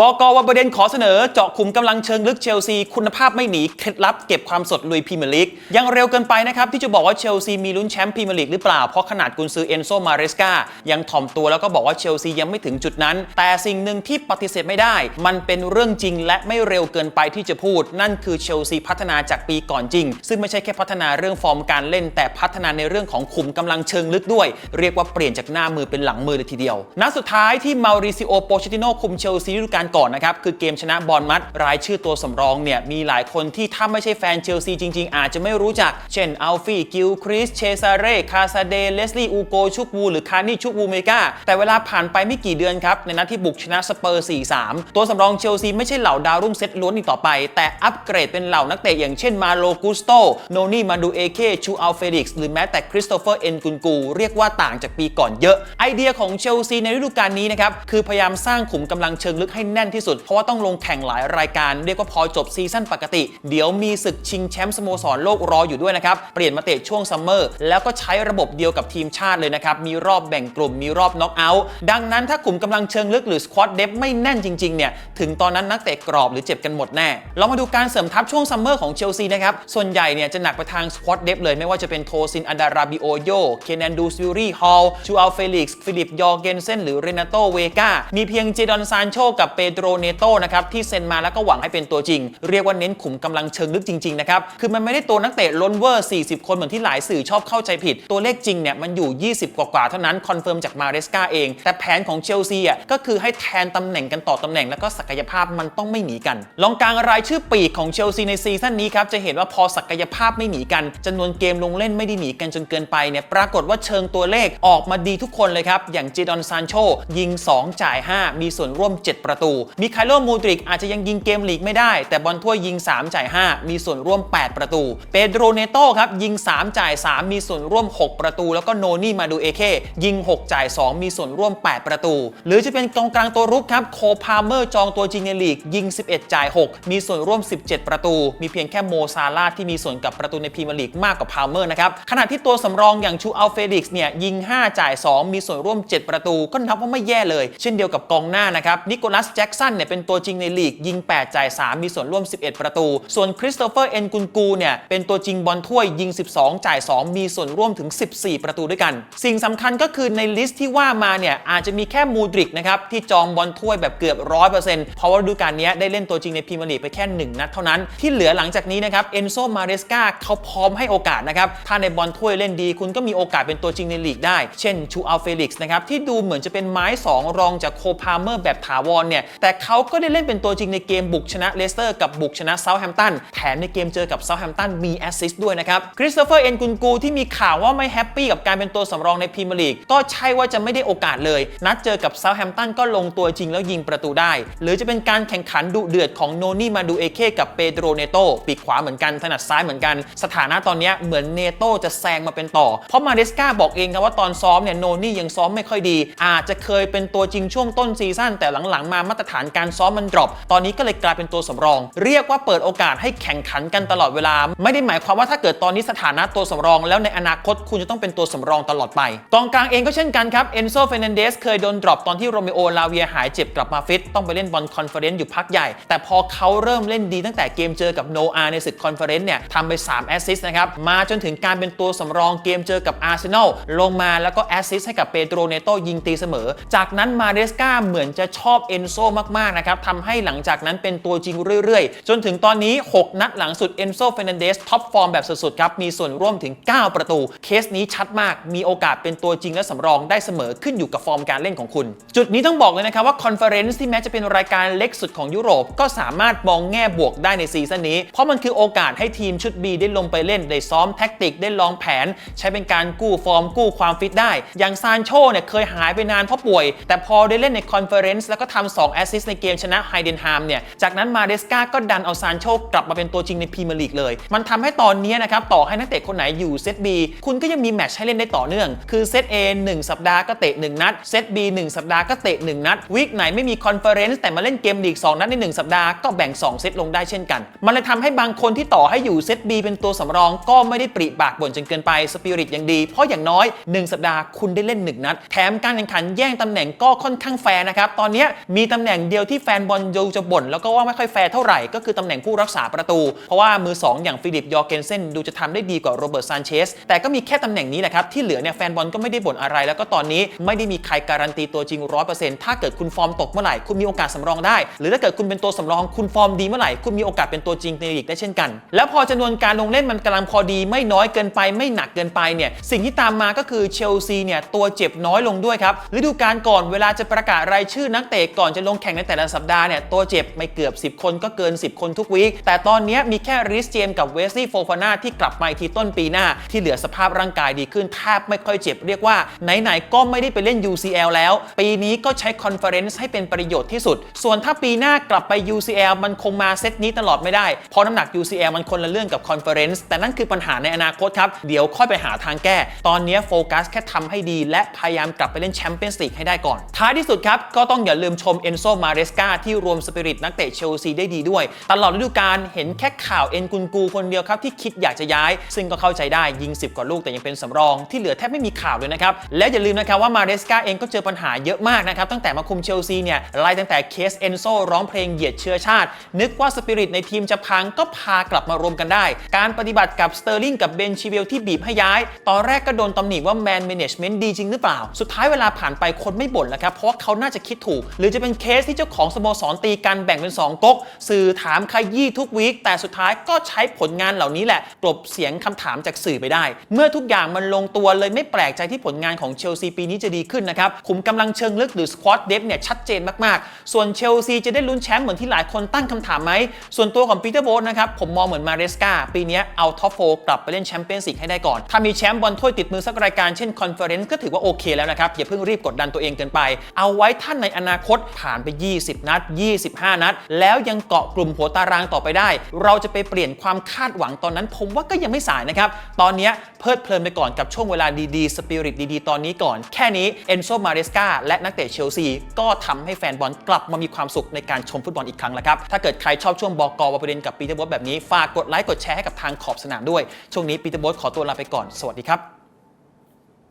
บอกอว่าประเด็นขอเสนอเจาะคุมกำลังเชิงลึกเชลซี คุณภาพไม่หนีเคล็ดลับเก็บความสดลุยพรีเมียร์ลีกยังเร็วเกินไปนะครับ ที่จะบอกว่าเชลซีมีลุ้นแชมป์พรีเมียร์ลีกหรือเปล่า เพราะขนาดกุนซือเอนโซมาเรสกายังถ่อมตัวแล้วก็บอกว่าเชลซียังไม่ถึงจุดนั้น แต่สิ่งหนึ่งที่ปฏิเสธไม่ได้ มันเป็นเรื่องจริงและไม่เร็วเกินไปที่จะพูด นั่นคือเชลซีพัฒนาจากปีก่อนจริง ซึ่งไม่ใช่แค่พัฒนาเรื่องฟอร์มการเล่น แต่พัฒนาในเรื่องของขุมกำลังเชิงลึกด้วย เรียกว่าเปลี่ยนจากหน้ามือเป็นหลังมือเลยทีเดียวนัดสุดท้ายที่มาริซิโอโปเชติโนคุมเชลซีฤดูกาลก่อนนะครับ คือเกมชนะบอลมัดรายชื่อตัวสำรองเนี่ย มีหลายคนที่ถ้าไม่ใช่แฟนเชลซีจริง ๆ อาจจะไม่รู้จัก เช่นอัลฟี่กิลคริสเชซาเร่คาซาเดเลสลี่อูโกชุกวูหรือคานี่ชุกวูเมกาแต่เวลาผ่านไปไม่กี่เดือนครับ ในนัดที่บุกชนะสเปอร์ 4-3 ตัวสำรองเชลซีไม่ใช่เหล่าดาวรุ่งเซตล้วนอีกต่อไป แต่อัปเกรดเป็นเหล่านักเตะอย่างเช่นมาโลกุสโตโนนี่มาดูเอเคชูอัลเฟลิกซ์หรือแม้แต่คริสโตเฟอร์เอ็นกุนกูเรียกว่าต่างจากปีก่อนเยอะไอเดียของเชลซีในฤดูกาลนี้นะครับคือพยายามสร้างขุมกำลังเชิงลึกให้แน่นที่สุด เพราะว่าต้องลงแข่งหลายรายการ เรียกว่าพอจบซีซั่นปกติ เดี๋ยวมีศึกชิงแชมป์สโมสรโลกรออยู่ด้วยนะครับ เปลี่ยนมาเตะช่วงซัมเมอร์ แล้วก็ใช้ระบบเดียวกับทีมชาติเลยนะครับ มีรอบแบ่งกลุ่ม มีรอบน็อกเอาท์ ดังนั้นถ้ากลุ่มกำลังเชิงลึกหรือสควอตเดฟไม่แน่นจริงๆ เนี่ย ถึงตอนนั้นนักเตะกรอบหรือเจ็บกันหมดแน่ เรามาดูการเสริมทัพช่วงซัมเมอร์ของเชลซีนะครับ ส่วนใหญ่เนี่ยจะหนักไปทางสควอตเดฟเลย ไม่ว่าจะเป็นโทซินอันดาราบิโอโย เคนแอนดูซิลรี่ฮอลชูอัลเฟลิกซ์ ฟิลิป ยอร์เกนเซน หรือเรนาโต เวกามีเพียงเจดอนซานโชกับเปโดรเนโตนะครับที่เซ็นมาแล้วก็หวังให้เป็นตัวจริง เรียกว่าเน้นขุมกำลังเชิงลึกจริงๆนะครับคือมันไม่ได้ตัวนักเตะล้นเวอร์ 40 คนเหมือนที่หลายสื่อชอบเข้าใจผิด ตัวเลขจริงเนี่ยมันอยู่ 20 กว่าๆเท่านั้นคอนเฟิร์มจากมาเรสกาเอง แต่แผนของเชลซีอะก็คือให้แทนตำแหน่งกันต่อตำแหน่งแล้วก็ศักยภาพมันต้องไม่หนีกัน ลองกลางรายชื่อปีกของเชลซีในซีซั่นนี้ครับจะเห็นว่าพอศักยภาพไม่หนีกันจำนวนเกมลงเล่นไม่ได้หนีกันจนเกินไปเนี่ยปรากฏว่าเชิงตัวเลขออกมาดีทุกคนเลยครับอย่างเจดอนซานโชยิง 2 จ่าย 5 มีส่วนร่วม 7 ประตูมีไคลโลมูดริกอาจจะยังยิงเกมลีกไม่ได้ แต่บอลถ้วยยิง 3 จ่าย 5 มีส่วนร่วม 8 ประตู เปโดรเนโตครับยิง 3 จ่าย 3 มีส่วนร่วม 6 ประตู แล้วก็โนนี่มาดูเอเคยิง 6 จ่าย 2 มีส่วนร่วม 8 ประตู หรือจะเป็นกองกลางตัวรุกครับโคพาเมอร์จองตัวจริงในลีกยิง 11 จ่าย 6 มีส่วนร่วม 17 ประตู มีเพียงแค่โมซาลาที่มีส่วนกับประตูในพรีเมียร์ลีกมากกว่าพาเมอร์นะครับขณะที่ตัวสำรองอย่างชูอัลเฟลิกซ์เนี่ยยิง 5 จ่าย 2 มีส่วนร่วม 7 ประตู ก็นับว่าไม่แย่เลย เช่นเดียวกับกองหน้านะครับนิโคลัสแจ็กสันเนี่ยเป็นตัวจริงในลีกยิง 8 จ่าย 3 มีส่วนร่วม 11 ประตู ส่วนคริสโตเฟอร์เอ็นกุนกูเนี่ยเป็นตัวจริงบอลถ้วยยิง 12 จ่าย 2 มีส่วนร่วมถึง 14 ประตูด้วยกัน สิ่งสำคัญก็คือในลิสต์ที่ว่ามาเนี่ยอาจจะมีแค่มูดริกนะครับที่จองบอลถ้วยแบบเกือบ 100%เพราะว่าฤดูกาลนี้ได้เล่นตัวจริงในพรีเมียร์ลีกไปแค่ 1 นัดเท่านั้น ที่เหลือหลังจากนี้นะครับเอนโซมาเรสกาเขาพร้อมให้โอกาสนะครับถ้าในบอลถ้วยเล่นดี คุณก็มีโอกาสเป็นตัวจริงในลีกได้ เช่นชูอัลเฟลิกซ์นะครับที่ดูเหมือนจะเป็นไม้ 2 รองจากโคพาเมอร์แบบถาวรเนี่ยแต่เขาก็ได้เล่นเป็นตัวจริงในเกมบุกชนะเลสเตอร์กับบุกชนะเซาท์แฮมป์ตันแถมในเกมเจอกับเซาท์แฮมป์ตันมีแอสซิสต์ด้วยนะครับคริสโตเฟอร์เอ็นกุนกูที่มีข่าวว่าไม่แฮปปี้กับการเป็นตัวสำรองในพรีเมียร์ลีกก็ใช่ว่าจะไม่ได้โอกาสเลย นัดเจอกับเซาท์แฮมป์ตันก็ลงตัวจริงแล้วยิงประตูได้ หรือจะเป็นการแข่งขันดุเดือดของโนนี่มาดูเอเคกับเปโดรเนโตปีกขวาเหมือนกันถนัดซ้ายเหมือนกัน สถานะตอนนี้เหมือนเนโตจะแซงมาเป็นต่อ เพราะมาเดสกาบอกเองครับว่าตอนซ้อมเนี่ยโนนี่ยังซ้อมไม่ค่อยดี อาจจะเคยเป็นตัวจริงช่วงต้นซีซั่นแต่หลังๆมามาตรฐานการซ้อมมันดรอปตอนนี้ก็เลยกลายเป็นตัวสำรอง เรียกว่าเปิดโอกาสให้แข่งขันกันตลอดเวลา ไม่ได้หมายความว่าถ้าเกิดตอนนี้สถานะตัวสำรอง แล้วในอนาคตคุณจะต้องเป็นตัวสำรองตลอดไป กองกลางเองก็เช่นกันครับเอนโซเฟนันเดสเคยโดนดรอปตอนที่โรเมโอลาเวียหายเจ็บกลับมาฟิตต้องไปเล่นบอลคอนเฟอเรนซ์อยู่พักใหญ่ แต่พอเขาเริ่มเล่นดีตั้งแต่เกมเจอกับโนอาในศึกคอนเฟอเรนซ์เนี่ยทำไป3แอสซิสต์นะครับมาจนถึงการเป็นตัวสำรองเกมเจอกับอาร์เซนอลลงมาแล้วก็แอสซิสต์ให้กับเปโตรเนโตยิงตีเสมอ จากนั้นมาเดสกาเหมือนจะชอบเอนโซมากๆนะครับทำให้หลังจากนั้นเป็นตัวจริงเรื่อยๆ จนถึงตอนนี้ 6 นัดหลังสุดเอนโซเฟรนันเดสท็อปฟอร์มแบบสุดๆครับ มีส่วนร่วมถึง 9 ประตู เคสนี้ชัดมาก มีโอกาสเป็นตัวจริงและสำรองได้เสมอขึ้นอยู่กับฟอร์มการเล่นของคุณ จุดนี้ต้องบอกเลยนะครับว่าคอนเฟอเรนซ์ที่แม้จะเป็นรายการเล็กสุดของยุโรป ก็สามารถมองแง่บวกได้ในซีซั่นนี้ เพราะมันคือโอกาสให้ทีมชุด B ได้ลงไปเล่นได้ซ้อมแท็กติกได้ลองแผน ใช้เป็นการกู้ฟอร์มกู้ความฟิตได้ อย่างซานโชเนี่ยเคยหายไปนานเพราะป่วย แต่พอได้เล่นในคอนเฟอเรนซ์แล้วก็ทำ2 แอสซิสต์ในเกมชนะไฮเดนฮามเนี่ย จากนั้นมาเดสกาก็ดันเอาซานโชกลับมาเป็นตัวจริงในพรีเมียร์ลีกเลย มันทำให้ตอนนี้นะครับ ต่อให้นักเตะคนไหนอยู่เซต B คุณก็ยังมีแมตช์ให้เล่นได้ต่อเนื่อง คือเซต A 1สัปดาห์ก็เตะ 1 นัด เซต B 1สัปดาห์ก็เตะ 1 นัด วีคไหนไม่มีคอนเฟอเรนซ์แต่มาเล่นเกมลีก 2 นัดใน 1 สัปดาห์ก็แบ่ง 2 เซตลงได้เช่นกัน มันเลยทำให้บางคนที่ต่อให้อยู่เซต B เป็นตัวสำรองก็ไม่ได้ปริปากบ่นจนเกินไปสปิริตยังดี เพราะอย่างน้อย 1 สัปดาห์คุณได้เล่น 1 นัด แถมการแข่งขันแย่งตำแหน่งก็ค่อนข้างแฟร์นะครับตอนนี้มีตำำแหน่งเดียวที่แฟนบอลดูจะบ่นแล้วก็ว่าไม่ค่อยแฟร์เท่าไหร่ก็คือตำแหน่งผู้รักษาประตู เพราะว่ามือ 2 อย่างฟิลิปยอร์เกนเซนดูจะทำได้ดีกว่าโรเบิร์ตซานเชสแต่ก็มีแค่ตำแหน่งนี้แหละครับที่เหลือเนี่ยแฟนบอลก็ไม่ได้บ่นอะไร แล้วก็ตอนนี้ไม่ได้มีใครการันตีตัวจริง 100%ถ้าเกิดคุณฟอร์มตกเมื่อไหร่คุณมีโอกาสสำรองได้ หรือถ้าเกิดคุณเป็นตัวสำรองคุณฟอร์มดีเมื่อไหร่คุณมีโอกาสเป็นตัวจริงในลีกได้เช่นกัน แล้วพอจำนวนการลงเล่นมันกำลังพอดี ไม่น้อยเกินไปไม่หนักเกินไปเนี่ยสิ่งที่ตามมาก็คือเชลซีเนี่ยตัวเจ็บน้อยลงด้วยครับฤดูกาลก่อนเวลาจะประกาศรายชื่อนักเตะก่อนจะลงแข่งในแต่ละสัปดาห์เนี่ยตัวเจ็บไม่เกือบ 10 คนก็เกิน 10 คนทุกวีคแต่ตอนนี้มีแค่ริสเจมกับเวสลีย์โฟฟาน่าที่กลับมาทีต้นปีหน้า ที่เหลือสภาพร่างกายดีขึ้นแทบไม่ค่อยเจ็บเรียกว่า ไหนๆก็ไม่ได้ไปเล่น UCL แล้ว ปีนี้ก็ใช้คอนเฟอเรนซ์ให้เป็นประโยชน์ที่สุด ส่วนถ้าปีหน้ากลับไป UCL มันคงมาเซตนี้ตลอดไม่ได้เพราะน้ำหนัก UCL มันคนละเรื่องกับคอนเฟอเรนซ์แต่นั่นคือปัญหาในอนาคตครับเดี๋ยวค่อยไปหาทางแก้ ตอนนี้โฟกัสแค่ทำให้ดี และพยายามกลับไปเล่นแชมเปี้ยนส์ลีกให้ได้ก่อน ท้ายที่สุดครับก็ต้องอย่าลืมชมเอนโซมาเรสกาที่รวมสปิริตนักเตะเชลซีได้ดีด้วย ตลอดฤดูกาลเห็นแค่ข่าวเอ็นกุนกูคนเดียวครับที่คิดอยากจะย้าย ซึ่งก็เข้าใจได้ยิง 10 กว่าลูกแต่ยังเป็นสำรองที่เหลือแทบไม่มีข่าวเลยนะครับ และอย่าลืมนะครับว่ามาเรสกาเองก็เจอปัญหาเยอะมากนะครับ ตั้งแต่มาคุมเชลซีเนี่ยไล่ตั้งแต่เคสเอนโซร้องเพลงเหยียดเชื้อชาติ นึกว่าสปิริตในทีมจะพังก็พากลับมารวมกันได้ การปฏิบัติกับสเตอร์ลิงกับเบนชิเวลที่บีบให้ย้าย ตอนแรกก็โดนตำหนิว่าแมน a ม a g เมนต์ดีจริงหรือเปล่า สุดท้ายเวลาผ่านไปคนไม่บ่นแล้วครับเพราะเขาน่าจะคิดถูก หรือจะเป็นเคสที่เจ้าของสโมสรตีกันแบ่งเป็น 2ก๊กสื่อถามขยี้ทุกวีคแต่สุดท้ายก็ใช้ผลงานเหล่านี้แหละกลบเสียงคำถามจากสื่อไปได้ เมื่อทุกอย่างมันลงตัวเลยไม่แปลกใจที่ผลงานของเชลซีปีนี้จะดีขึ้นนะครับขุมกำลังเชิงลึกหรือสควอตเดฟเนี่ยชัดเจนมากๆ ส่วนเชลซีจะได้ลุ้นแชมป์เหมือนที่หลายคนตั้งคำถามไหม ส่วนตัวของปีเตอร์โบสนะครับผมมองเหมือนมาเรสกาปีนี้เอาท็อปโฟกลับไปเล่นแชมเปี้ยนส์ลีกให้ได้ก่อน ถ้ามีแชมป์บอลถ้วยติดมือสักรายการเช่นคอนเฟอเรนซ์ก็ถือว่าโอเคแล้วนะครับอย่าเพิ่งรีบกดดันตัวเองเกินไป เอาไว้ท่านในอนาคตผ่านไป 20 นัด 25 นัด แล้วยังเกาะกลุ่มหัวตารางต่อไปได้ เราจะไปเปลี่ยนความคาดหวังตอนนั้น ผมว่าก็ยังไม่สายนะครับ ตอนนี้เพลิดเพลินไปก่อนกับช่วงเวลาดีๆ สปิริตดีๆ ตอนนี้ก่อน แค่นี้เอนโซมาเรสกาและนักเตะเชลซีก็ทำให้แฟนบอลกลับมามีความสุขในการชมฟุตบอลอีกครั้งแล้วครับ ถ้าเกิดใครชอบช่วงบอกกประเด็นกับปีเตอร์บอสแบบนี้ฝากกดไลค์กดแชร์ให้กับทางขอบสนามด้วย ช่วงนี้ปีเตอร์บอสขอตัวลาไปก่อน สวัสดีครับ